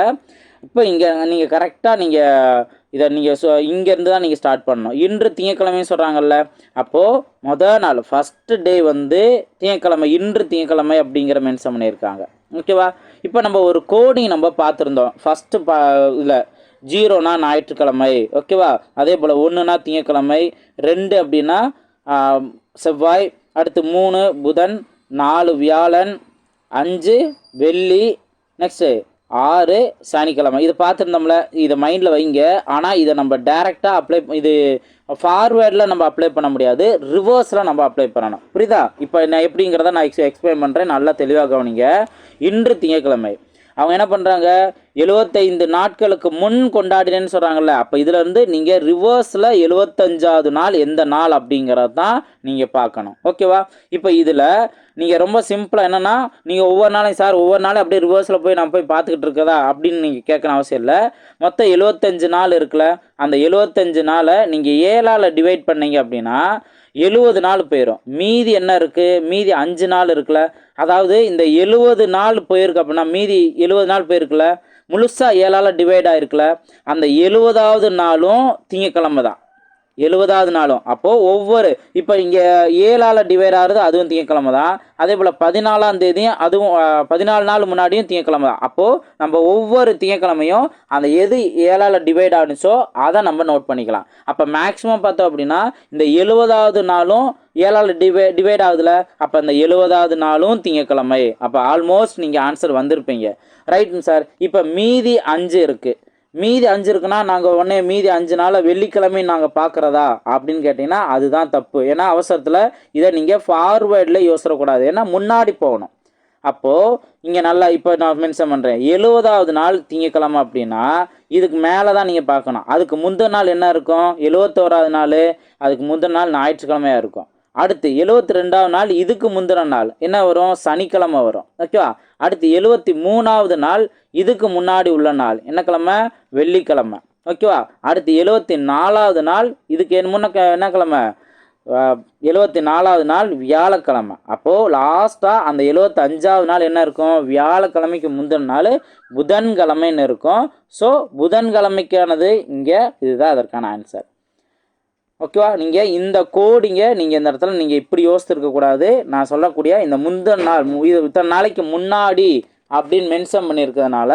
இப்போ இங்கே நீங்கள் கரெக்டாக நீங்கள் இதை நீங்கள் சொ இங்கேருந்து தான் நீங்கள் ஸ்டார்ட் பண்ணணும். இன்று திங்கக்கிழமைன்னு சொல்கிறாங்கல்ல அப்போது மொதல் நாள் ஃபஸ்ட்டு டே வந்து திங்கக்கிழமை இன்று திங்கக்கிழமை அப்படிங்கிற மென்ஷன் பண்ணியிருக்காங்க. ஓகேவா? இப்போ நம்ம ஒரு கோடிங் நம்ம பார்த்துருந்தோம். ஃபஸ்ட்டு பா இதில் ஜீரோனா ஞாயிற்றுக்கிழமை ஓகேவா? அதே போல் ஒன்றுனா திங்கக்கிழமை ரெண்டு அப்படின்னா செவ்வாய் அடுத்து மூணு புதன் நாலு வியாழன் அஞ்சு வெள்ளி நெக்ஸ்ட்டு ஆறு சனிக்கிழமை. இதை பார்த்துருந்தோம்ல இதை மைண்டில் வைங்க. ஆனால் இதை நம்ம டேரெக்டாக அப்ளை இது ஃபார்வேர்டில் நம்ம அப்ளை பண்ண முடியாது. ரிவர்ஸில் நம்ம அப்ளை பண்ணணும். புரியுதா? இப்போ நான் எப்படிங்கிறத நான் எக்ஸ் எக்ஸ்பிளைன் பண்ணுறேன் நல்லா தெளிவாக கவனிங்க. இன்று திங்கக்கிழமை. அவங்க என்ன பண்ணுறாங்க எழுபத்தைந்து நாட்களுக்கு முன் கொண்டாடினேன்னு சொல்கிறாங்கல்ல அப்போ இதுலேருந்து நீங்கள் ரிவர்ஸில் எழுபத்தஞ்சாவது நாள் எந்த நாள் அப்படிங்கிறது தான் நீங்கள் பார்க்கணும் ஓகேவா இப்போ இதில் நீங்கள் ரொம்ப சிம்பிளாக என்னென்னா நீங்கள் ஒவ்வொரு நாளையும் சார் ஒவ்வொரு நாளும் அப்படியே ரிவர்ஸில் போய் நான் போய் பார்த்துக்கிட்டு இருக்கதா அப்படின்னு நீங்கள் கேட்கணும் அவசியம் இல்லை. மொத்தம் எழுபத்தஞ்சு நாள் இருக்குல்ல அந்த எழுபத்தஞ்சு நாளை நீங்கள் ஏழால் டிவைட் பண்ணீங்க அப்படின்னா எழுபது நாள் போயிடும் மீதி என்ன இருக்குது மீதி அஞ்சு நாள் இருக்குல்ல. அதாவது இந்த எழுபது நாள் போயிருக்கு அப்படின்னா மீதி எழுபது நாள் போயிருக்குல்ல. முழுசாக ஏழால் டிவைட் ஆகிருக்குல்ல அந்த எழுபதாவது நாளும் திங்கக்கிழமை தான். எழுபதாவது நாளும். அப்போது ஒவ்வொரு இப்போ இங்கே ஏழால் டிவைட் ஆகிறது அதுவும் திங்கக்கிழமை தான். அதே போல் பதினாலாம் தேதியும் அதுவும் பதினாலு நாள் முன்னாடியும் திங்கக்கிழமை தான். அப்போது நம்ம ஒவ்வொரு திங்கக்கிழமையும் அந்த எது ஏழால் டிவைட் ஆனுச்சோ அதை நம்ம நோட் பண்ணிக்கலாம். அப்போ மேக்ஸிமம் பார்த்தோம் அப்படின்னா இந்த எழுபதாவது நாளும் ஏழால் டிவை டிவைட் ஆகுதுல. அப்போ அந்த எழுபதாவது நாளும் திங்கக்கிழமை அப்போ ஆல்மோஸ்ட் நீங்கள் ஆன்சர் வந்திருப்பீங்க. ரைட்டுங்க சார் இப்போ மீதி அஞ்சு இருக்குது மீதி அஞ்சு இருக்குன்னா நாங்கள் உடனே மீதி அஞ்சு நாளை வெள்ளிக்கிழமை நாங்கள் பார்க்குறதா அப்படின்னு கேட்டிங்கன்னா அதுதான் தப்பு. ஏன்னா அவசரத்தில் இதை நீங்கள் ஃபார்வேர்டில் யோசிடக்கூடாது ஏன்னா முன்னாடி போகணும். அப்போது இங்கே நல்லா இப்போ நான் மென்ஷன் பண்ணுறேன் எழுபதாவது நாள் திங்கக்கிழமை அப்படின்னா இதுக்கு மேலே தான் நீங்கள் பார்க்கணும். அதுக்கு முந்தின நாள் என்ன இருக்கும்? எழுபத்தோராவது நாள் அதுக்கு முந்தின நாள் ஞாயிற்றுக்கிழமையாக இருக்கும். அடுத்து எழுபத்தி ரெண்டாவது நாள் இதுக்கு முந்தின நாள். என்ன வரும்? சனிக்கிழமை வரும். ஓகேவா? அடுத்து எழுபத்தி மூணாவது நாள் இதுக்கு முன்னாடி உள்ள நாள். என்ன கிழமை? வெள்ளிக்கிழமை. ஓகேவா? அடுத்து எழுபத்தி நாலாவது நாள் இதுக்கு முன்ன என்ன கிழமை? எழுபத்தி நாலாவது நாள் வியாழக்கிழமை. அப்போது லாஸ்ட்டாக அந்த எழுபத்தஞ்சாவது நாள் என்ன இருக்கும்? வியாழக்கிழமைக்கு முந்தின நாள் புதன்கிழமைன்னு இருக்கும். ஸோ புதன்கிழமைக்கானது இங்கே இதுதான் அதற்கான ஆன்சர் ஓகேவா? நீங்கள் இந்த கோடிங்க நீங்கள் இந்த இடத்துல நீங்கள் இப்படி யோசித்துருக்கக்கூடாது நான் சொல்லக்கூடிய இந்த முந்தன் நாள் இது இத்தனை நாளைக்கு முன்னாடி அப்படின்னு மென்ஷன் பண்ணியிருக்கிறதுனால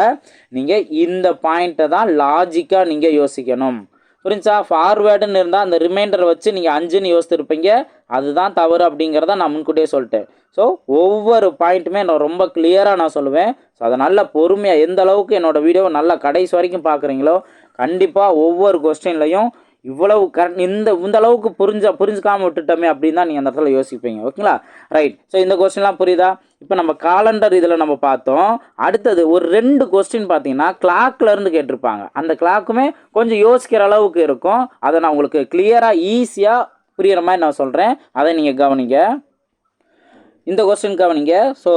நீங்கள் இந்த பாயிண்ட்டை தான் லாஜிக்காக நீங்கள் யோசிக்கணும். புரிஞ்சா ஃபார்வேர்டுன்னு இருந்தால் அந்த ரிமைண்டரை வச்சு நீங்கள் அஞ்சுன்னு யோசித்துருப்பீங்க. அதுதான் தவறு அப்படிங்கிறத நான் முன்கூட்டியே சொல்லிட்டேன். ஸோ ஒவ்வொரு பாயிண்ட்டுமே நான் ரொம்ப கிளியராக நான் சொல்லுவேன். ஸோ அதை நல்ல பொறுமையாக எந்த அளவுக்கு என்னோடய வீடியோவை நல்லா கடைசி வரைக்கும் பார்க்குறீங்களோ கண்டிப்பாக ஒவ்வொரு கொஸ்டின்லையும் இவ்வளவு கரெக்ட் இந்த இந்த அளவுக்கு புரிஞ்ச புரிஞ்சுக்காமல் விட்டுட்டோமே அப்படின்னு தான் நீங்கள் அந்த இடத்துல யோசிப்பீங்க. ஓகேங்களா ரைட் ஸோ இந்த கொஸ்டின்லாம் புரியுதா? இப்போ நம்ம காலண்டர் இதில் நம்ம பார்த்தோம். அடுத்தது ஒரு ரெண்டு கொஸ்டின் பார்த்தீங்கன்னா clockல இருந்து கேட்டிருப்பாங்க. அந்த கிளாக்குமே கொஞ்சம் யோசிக்கிற அளவுக்கு இருக்கும். அதை நான் உங்களுக்கு கிளியராக ஈஸியாக புரியிற மாதிரி நான் சொல்கிறேன் அதை நீங்கள் கவனிங்க. இந்த கொஸ்டின் கவனிங்க ஸோ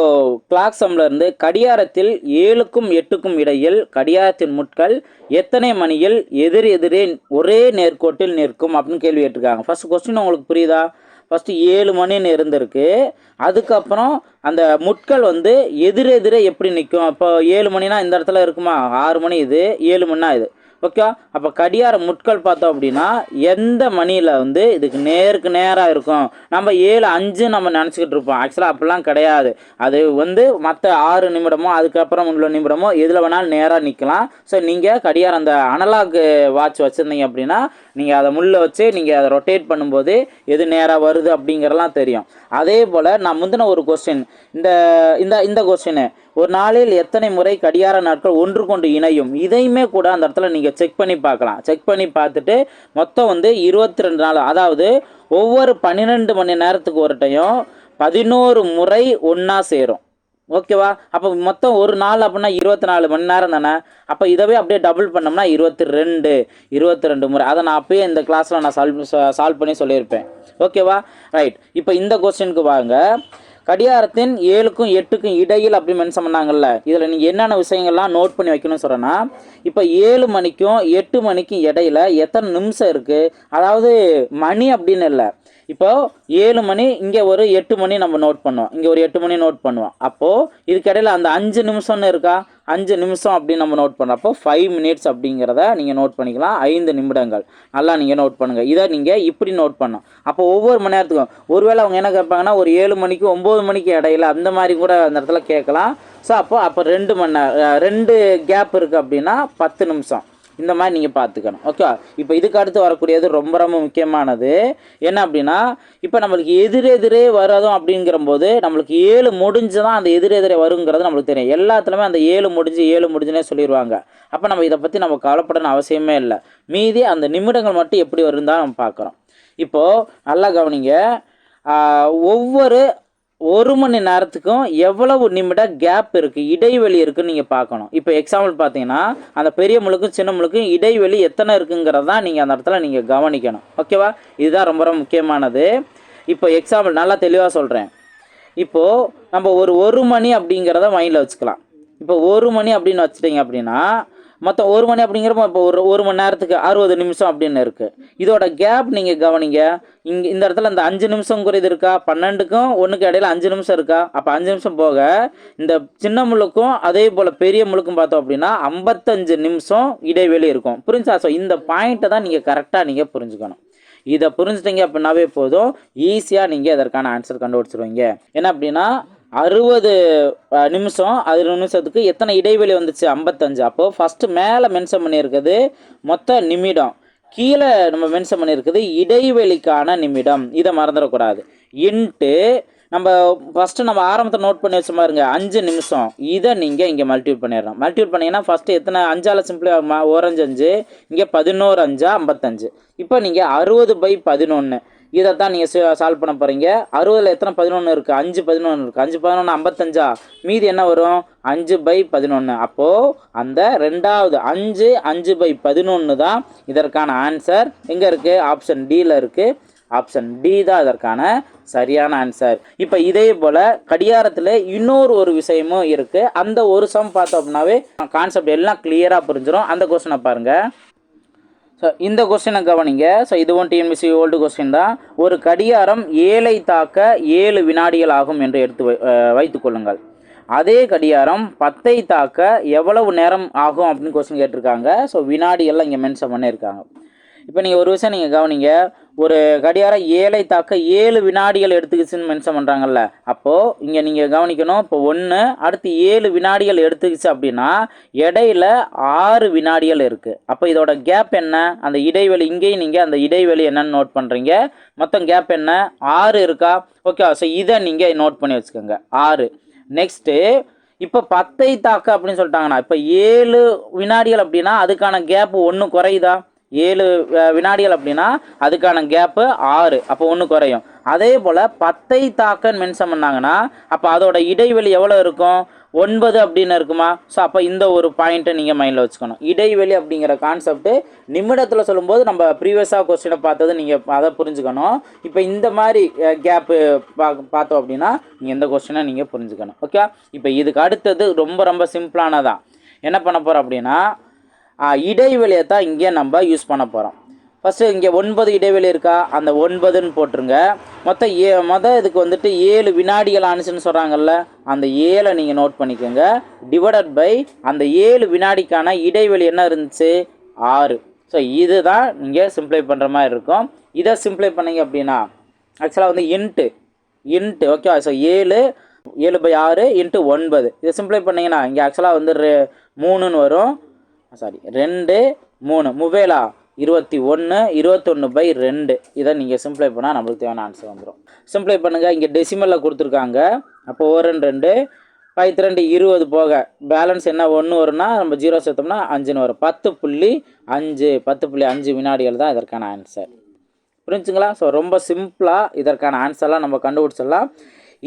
கிளாக் சம்ல இருந்து கடியாரத்தில் ஏழுக்கும் எட்டுக்கும் இடையில் கடியாரத்தின் முட்கள் எத்தனை மணியில் எதிர் எதிரே ஒரே நேர்கோட்டில் நிற்கும் அப்படின்னு கேள்வி கேட்டிருக்காங்க. ஃபர்ஸ்ட் கொஸ்டின் உங்களுக்கு புரியுதா? ஃபஸ்ட்டு ஏழு மணின்னு இருந்திருக்கு அதுக்கப்புறம் அந்த முட்கள் வந்து எதிரெதிரே எப்படி நிற்கும்? அப்போ ஏழு மணினா இந்த இடத்துல இருக்குமா? ஆறு மணி இது ஏழு மணினா இது. ஓகே? அப்போ கடியார முட்கள் பார்த்தோம் அப்படின்னா எந்த மணியில் வந்து இதுக்கு நேருக்கு நேராக இருக்கும்? நம்ம ஏழு அஞ்சு நம்ம நினச்சிக்கிட்டு இருப்போம். ஆக்சுவலாக அப்படிலாம் கிடையாது. அது வந்து மற்ற ஆறு நிமிடமோ அதுக்கப்புறம் உள்ள நிமிடமோ எதில் வேணாலும் நேராக நிற்கலாம் ஸோ நீங்கள் கடியாரம் அந்த அனலாக் வாட்ச் வச்சுருந்தீங்க அப்படின்னா நீங்கள் அதை முள்ள வச்சு நீங்கள் அதை ரொட்டேட் பண்ணும்போது எது நேராக வருது அப்படிங்கிறலாம் தெரியும். அதே போல் நான் முந்தின ஒரு கொஸ்டின் இந்த இந்த இந்த கொஸ்டின் ஒரு நாளில் எத்தனை முறை கடியார நாட்கள் ஒன்று கொண்டு இணையும்? இதையுமே கூட அந்த இடத்துல நீங்கள் செக் பண்ணி பார்க்கலாம். செக் பண்ணி பார்த்துட்டு மொத்தம் வந்து இருபத்தி ரெண்டு நாள் அதாவது ஒவ்வொரு பன்னிரெண்டு மணி நேரத்துக்கு ஒரு டைம் பதினோரு முறை ஒன்றா சேரும். ஓகேவா அப்போ மொத்தம் ஒரு நாள் அப்படின்னா இருபத்தி நாலு மணி நேரம் தானே? அப்போ இதவே அப்படியே டபுள் பண்ணோம்னா இருபத்தி ரெண்டு இருபத்தி ரெண்டு முறை. அதை நான் அப்பயே இந்த கிளாஸில் நான் சால்வ் சால்வ் பண்ணி சொல்லியிருப்பேன். ஓகேவா ரைட் இப்போ இந்த கொஸ்டினுக்கு வாங்க. கடிகாரத்தின் ஏழுக்கும் எட்டுக்கும் இடையில் அப்படி மென்ஷன் பண்ணாங்கல்ல. இதில் நீங்கள் என்னென்ன விஷயங்கள்லாம் நோட் பண்ணி வைக்கணும்னு சொல்கிறேன்னா இப்போ ஏழு மணிக்கும் எட்டு மணிக்கும் இடையில எத்தனை நிமிஷம் இருக்குது அதாவது மணி அப்படின்னு இல்லை. இப்போ ஏழு மணி இங்கே ஒரு எட்டு மணி நம்ம நோட் பண்ணுவோம். இங்கே ஒரு எட்டு மணி நோட் பண்ணுவோம். அப்போது இதுக்கிடையில் அந்த அஞ்சு நிமிஷம்னு இருக்கா? அஞ்சு நிமிஷம் அப்படின்னு நம்ம நோட் பண்ணுறப்போ அப்போ ஃபைவ் மினிட்ஸ் அப்படிங்கிறத நீங்கள் நோட் பண்ணிக்கலாம். ஐந்து நிமிடங்கள். நல்லா நீங்கள் நோட் பண்ணுங்கள் இதை நீங்கள் இப்படி நோட் பண்ணணும். அப்போ ஒவ்வொரு மணி நேரத்துக்கும் ஒருவேளை அவங்க என்ன கேட்பாங்கன்னா ஒரு ஏழு மணிக்கு ஒம்பது மணிக்கு இடையில அந்த மாதிரி கூட அந்த இடத்துல கேட்கலாம். ஸோ அப்போ அப்போ ரெண்டு மணி நேரம் ரெண்டு கேப் இருக்குது அப்படின்னா பத்து நிமிஷம். இந்த மாதிரி நீங்கள் பார்த்துக்கணும் ஓகே இப்போ இதுக்கு அடுத்து வரக்கூடியது ரொம்ப ரொம்ப முக்கியமானது. என்ன அப்படின்னா இப்போ நம்மளுக்கு எதிரெதிரே வரதும் அப்படிங்கிறம்போது நம்மளுக்கு ஏழு முடிஞ்சு தான் அந்த எதிரெதிரே வருங்கிறது நம்மளுக்கு தெரியும். எல்லாத்துலேயுமே அந்த ஏழு முடிஞ்சு ஏழு முடிஞ்சுனே சொல்லிடுவாங்க அப்போ நம்ம இதை பற்றி நம்ம கவலைப்படணும் அவசியமே இல்லை. மீதி அந்த நிமிடங்கள் மட்டும் எப்படி வருன்னு தான் நம்ம பார்க்குறோம் இப்போது நல்லா கவனிங்க. ஒவ்வொரு ஒரு மணி நேரத்துக்கும் எவ்வளவு நிமிட கேப் இருக்குது இடைவெளி இருக்குன்னு நீங்கள் பார்க்கணும். இப்போ எக்ஸாம்பிள் பார்த்தீங்கன்னா அந்த பெரிய முழுக்கும் சின்ன முழுக்கும் இடைவெளி எத்தனை இருக்குங்கிறதான் நீங்கள் அந்த இடத்துல நீங்கள் கவனிக்கணும். ஓகேவா இதுதான் ரொம்ப ரொம்ப முக்கியமானது. இப்போ எக்ஸாம்பிள் நல்லா தெளிவாக சொல்கிறேன் இப்போது நம்ம ஒரு ஒரு மணி அப்படிங்கிறத மைண்டில் வச்சுக்கலாம். இப்போ ஒரு மணி அப்படின்னு வச்சுட்டீங்க அப்படின்னா மொத்தம் ஒரு மணி அப்படிங்கிறப்போ இப்போ ஒரு ஒரு மணி நேரத்துக்கு அறுபது நிமிஷம் அப்படின்னு இருக்குது இதோட கேப் நீங்கள் கவனிங்க. இங்கே இந்த இடத்துல இந்த அஞ்சு நிமிஷங்கிறது இருக்கா? பன்னெண்டுக்கும் ஒன்றுக்கு இடையில அஞ்சு நிமிஷம் இருக்கா? அப்போ அஞ்சு நிமிஷம் போக இந்த சின்ன முழுக்கும் அதே போல் பெரிய முழுக்கும் பார்த்தோம் அப்படின்னா ஐம்பத்தஞ்சு நிமிஷம் இடைவெளி இருக்கும். புரிஞ்சா ஸோ இந்த பாயிண்ட்டை தான் நீங்கள் கரெக்டாக நீங்கள் புரிஞ்சுக்கணும். இதை புரிஞ்சுட்டீங்க அப்படின்னாவே போதும். ஈஸியாக நீங்கள் இதற்கான ஆன்சர் கண்டுபிடிச்சிருவீங்க. என்ன அப்படின்னா அறுபது நிமிஷம் அறுபது நிமிஷத்துக்கு எத்தனை இடைவெளி வந்துச்சு? ஐம்பத்தஞ்சு. அப்போது ஃபஸ்ட்டு மேலே மென்ஷன் பண்ணியிருக்குது மொத்த நிமிடம். கீழே நம்ம மென்ஷன் பண்ணியிருக்குது இடைவெளிக்கான நிமிடம். இதை மறந்துடக்கூடாது. இன்ட்டு நம்ம ஃபஸ்ட்டு நம்ம ஆரம்பத்தை நோட் பண்ணி வச்ச மாதிரிங்க அஞ்சு நிமிஷம். இதை நீங்கள் இங்கே மல்டிபிள் பண்ணிடணும். மல்டிபிள் பண்ணிங்கன்னா ஃபஸ்ட்டு எத்தனை? அஞ்சால் சிம்பிளி ஓரஞ்சு அஞ்சு. இங்கே பதினோரு அஞ்சா ஐம்பத்தஞ்சு. இப்போ நீங்கள் அறுபது பை பதினொன்று இதை தான் நீங்கள் சால்வ் பண்ண போகிறீங்க அறுபதில் எத்தனை? பதினொன்று இருக்குது அஞ்சு பதினொன்று இருக்குது அஞ்சு பதினொன்று ஐம்பத்தஞ்சா? மீதி என்ன வரும்? அஞ்சு பை பதினொன்று அப்போது அந்த ரெண்டாவது அஞ்சு அஞ்சு பை பதினொன்று தான் இதற்கான ஆன்சர் எங்கே இருக்குது ஆப்ஷன் டியில் இருக்குது ஆப்ஷன் டி தான் இதற்கான சரியான ஆன்சர் இப்போ இதே போல் கடிகாரத்தில் இன்னொரு ஒரு விஷயமும் இருக்குது அந்த ஒரு சம் பார்த்தோம் அப்படின்னாவே கான்செப்ட் எல்லாம் கிளியராக புரிஞ்சிடும் அந்த கொஸ்டினை பாருங்கள் ஸோ இந்த கொஸ்டினை கவனிங்க. ஸோ இதுவும் டிஎன்பிசி ஓல்டு கொஸ்டின் தான். ஒரு கடிகாரம் ஏழை தாக்க ஏழு வினாடிகள் ஆகும் என்று எடுத்து வை கொள்ளுங்கள். அதே கடிகாரம் பத்தை தாக்க எவ்வளவு நேரம் ஆகும் அப்படின்னு கொஸ்டின் கேட்டிருக்காங்க. ஸோ வினாடிகள்லாம் இங்கே மென்ஷன் பண்ணியிருக்காங்க. இப்போ நீங்கள் ஒரு விஷயம் நீங்கள் கவனிங்க. ஒரு கடிகாரம் ஏழை தாக்க ஏழு வினாடிகள் எடுத்துக்கிச்சுன்னு மென்ஷன் பண்ணுறாங்கல்ல அப்போது இங்கே நீங்கள் கவனிக்கணும். இப்போ ஒன்று அடுத்து ஏழு வினாடிகள் எடுத்துக்கிச்சு அப்படின்னா இடையில ஆறு வினாடிகள் இருக்குது அப்போ இதோட கேப் என்ன? அந்த இடைவெளி இங்கேயும் நீங்கள் அந்த இடைவெளி என்னன்னு நோட் பண்ணுறீங்க மொத்தம் கேப் என்ன? ஆறு இருக்கா? ஓகே ஸோ இதை நீங்கள் நோட் பண்ணி வச்சுக்கோங்க. ஆறு. நெக்ஸ்ட்டு இப்போ பத்தை தாக்க அப்படின்னு சொல்லிட்டாங்கண்ணா இப்போ ஏழு வினாடிகள் அப்படின்னா அதுக்கான கேப் ஒன்று குறையுதா? ஏழு வினாடிகள் அப்படின்னா அதுக்கான கேப்பு ஆறு அப்போ ஒன்று குறையும். அதே போல் பத்தை தாக்கன் மென்ஷன் பண்ணாங்கன்னா அப்போ அதோட இடைவெளி எவ்வளோ இருக்கும்? ஒன்பது அப்படின்னு இருக்குமா? ஸோ அப்போ இந்த ஒரு பாயிண்ட்டை நீங்கள் மைண்டில் வச்சுக்கணும். இடைவெளி அப்படிங்கிற கான்செப்ட்டு நிமிடத்தில் சொல்லும்போது நம்ம ப்ரீவியஸாக கொஸ்டினை பார்த்தது நீங்கள் அதை புரிஞ்சுக்கணும். இப்போ இந்த மாதிரி கேப்பு பா பார்த்தோம் அப்படின்னா நீங்கள் இந்த கொஸ்டினை நீங்கள் புரிஞ்சுக்கணும். ஓகே இப்போ இதுக்கு அடுத்தது ரொம்ப ரொம்ப சிம்பிளானதான் என்ன பண்ண போகிறோம் அப்படின்னா இடைவெளியை தான் இங்கே நம்ம யூஸ் பண்ண போகிறோம் ஃபஸ்ட்டு இங்கே ஒன்பது இடைவெளி இருக்கா? அந்த ஒன்பதுன்னு போட்டுருங்க. மொத்தம் ஏ மொதல் இதுக்கு வந்துட்டு ஏழு வினாடிகள் ஆனிச்சுன்னு சொல்கிறாங்கல்ல அந்த ஏழை நீங்கள் நோட் பண்ணிக்கோங்க. டிவைடட் பை அந்த ஏழு வினாடிக்கான இடைவெளி என்ன இருந்துச்சு? ஆறு. ஸோ இதுதான் நீங்கள் சிம்ப்ளை பண்ணுற மாதிரி இருக்கும். இதை சிம்ப்ளை பண்ணிங்க அப்படின்னா ஆக்சுவலாக வந்து இன்ட்டு இன்ட்டு ஓகேவா ஸோ ஏழு ஏழு பை ஆறு இன்ட்டு ஒன்பது. இதை சிம்ப்ளை பண்ணிங்கன்னா இங்கே ஆக்சுவலாக வந்து மூணுன்னு வரும். சாரி ரெண்டு மூணு. முவேலா இருபத்தி ஒன்று இருபத்தொன்று பை ரெண்டு. இதை நீங்கள் சிம்ப்ளை பண்ணால் நம்மளுக்கு தேவையான ஆன்சர் வந்துடும் சிம்ப்ளை பண்ணுங்கள் இங்கே டெசிமலில் கொடுத்துருக்காங்க. அப்போ ஒரு ரெண்டு. ரெண்டு பைத்து ரெண்டு இருபது போக. பேலன்ஸ் என்ன? ஒன்று வரும்னா நம்ம ஜீரோ சேர்த்தோம்னா அஞ்சுன்னு வரும். பத்து புள்ளி அஞ்சு பத்து புள்ளி அஞ்சு வினாடிகள் தான் இதற்கான ஆன்சர் புரிஞ்சுங்களா? ஸோ ரொம்ப சிம்பிளாக இதற்கான ஆன்சர்லாம் நம்ம கண்டுபிடிச்சிடலாம்.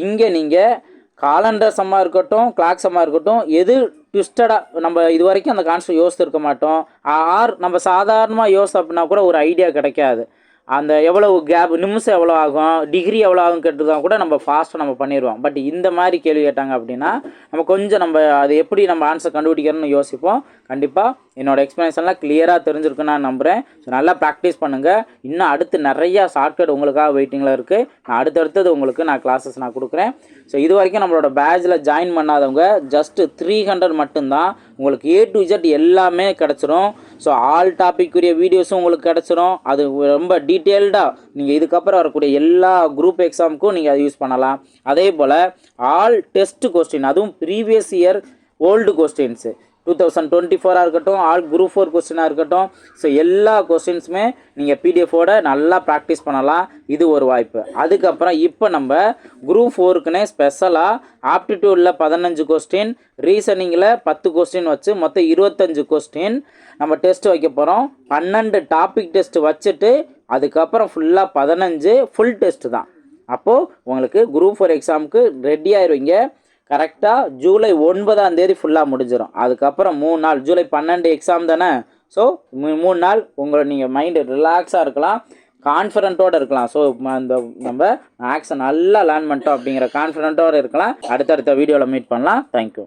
இங்கே நீங்கள் காலண்டர் சம்மாக இருக்கட்டும் கிளாக் சம்மாக இருக்கட்டும் எது ட்விஸ்டடாக நம்ம இது வரைக்கும் அந்த கான்செப்ட் யோசித்திருக்க மாட்டோம். ஆர் நம்ம சாதாரணமாக யோசி அப்படின்னா கூட ஒரு ஐடியா கிடைக்காது. அந்த எவ்வளோ கேப் நிமிஷம் எவ்வளோ ஆகும் டிகிரி எவ்வளோ ஆகும் கேட்டுதான் கூட நம்ம ஃபாஸ்ட்டாக நம்ம பண்ணிடுவோம். பட் இந்த மாதிரி கேள்வி கேட்டாங்க அப்படின்னா நம்ம கொஞ்சம் நம்ம அது எப்படி நம்ம ஆன்சர் கண்டுபிடிக்கிறோம்னு யோசிப்போம். கண்டிப்பாக என்னோடய எக்ஸ்ப்ளனேஷன்லாம் கிளியராக தெரிஞ்சிருக்குன்னு நான் நம்புகிறேன் ஸோ நல்லா ப்ராக்டிஸ் பண்ணுங்கள் இன்னும் அடுத்து நிறையா ஷார்ட்கட் உங்களுக்காக வெயிட்டிங்கில் இருக்குது நான் அடுத்தடுத்தது உங்களுக்கு நான் கிளாஸஸ் நான் கொடுக்குறேன். ஸோ இது வரைக்கும் நம்மளோட பேட்சில் ஜாயின் பண்ணாதவங்க ஜஸ்ட்டு த்ரீ ஹண்ட்ரட் மட்டும்தான். உங்களுக்கு ஏ டு Z எல்லாமே கிடச்சிரும். ஸோ ஆல் டாபிக்குரிய வீடியோஸும் உங்களுக்கு கிடச்சிரும். அது ரொம்ப டீட்டெயில்டாக நீங்கள் இதுக்கப்புறம் வரக்கூடிய எல்லா குரூப் எக்ஸாமுக்கும் நீங்கள் அதை யூஸ் பண்ணலாம். அதே போல் ஆல் டெஸ்ட் கொஸ்டின் அதுவும் previous year old questions two thousand twenty ஃபோராக இருக்கட்டும் ஆல் குரூப் ஃபோர் கொஸ்டினாக இருக்கட்டும். ஸோ எல்லா கொஸ்டின்ஸுமே நீங்கள் பிடிஎஃபோட நல்லா ப்ராக்டிஸ் பண்ணலாம். இது ஒரு வாய்ப்பு. அதுக்கப்புறம் இப்போ நம்ம குரூப் ஃபோருக்குன்னே ஸ்பெஷலாக ஆப்டிடியூடில் பதினஞ்சு கொஸ்டின் ரீசனிங்கில் பத்து கொஸ்டின் வச்சு மொத்தம் இருபத்தஞ்சு கொஸ்டின் நம்ம டெஸ்ட் வைக்க போகிறோம் பன்னெண்டு டாபிக் டெஸ்ட் வச்சுட்டு அதுக்கப்புறம் ஃபுல்லாக பதினஞ்சு ஃபுல் டெஸ்ட்டு தான். அப்போது உங்களுக்கு குரூப் ஃபோர் எக்ஸாமுக்கு ரெடி ஆயிருவீங்க. கரெக்டாக ஜூலை ஒன்பதாம் தேதி ஃபுல்லாக முடிஞ்சிடும் அதுக்கப்புறம் மூணு நாள் ஜூலை பன்னெண்டு எக்ஸாம் தானே? ஸோ மூணு நாள் உங்களை நீங்கள் மைண்டு ரிலாக்ஸாக இருக்கலாம் கான்ஃபிடென்ட்டோடு இருக்கலாம். ஸோ அந்த நம்ம மேக்ஸை நல்லா லேர்ன் பண்ணிட்டோம் அப்படிங்கிற கான்ஃபிடென்ட்டோடு இருக்கலாம். அடுத்தடுத்த வீடியோவில் மீட் பண்ணலாம். தேங்க்யூ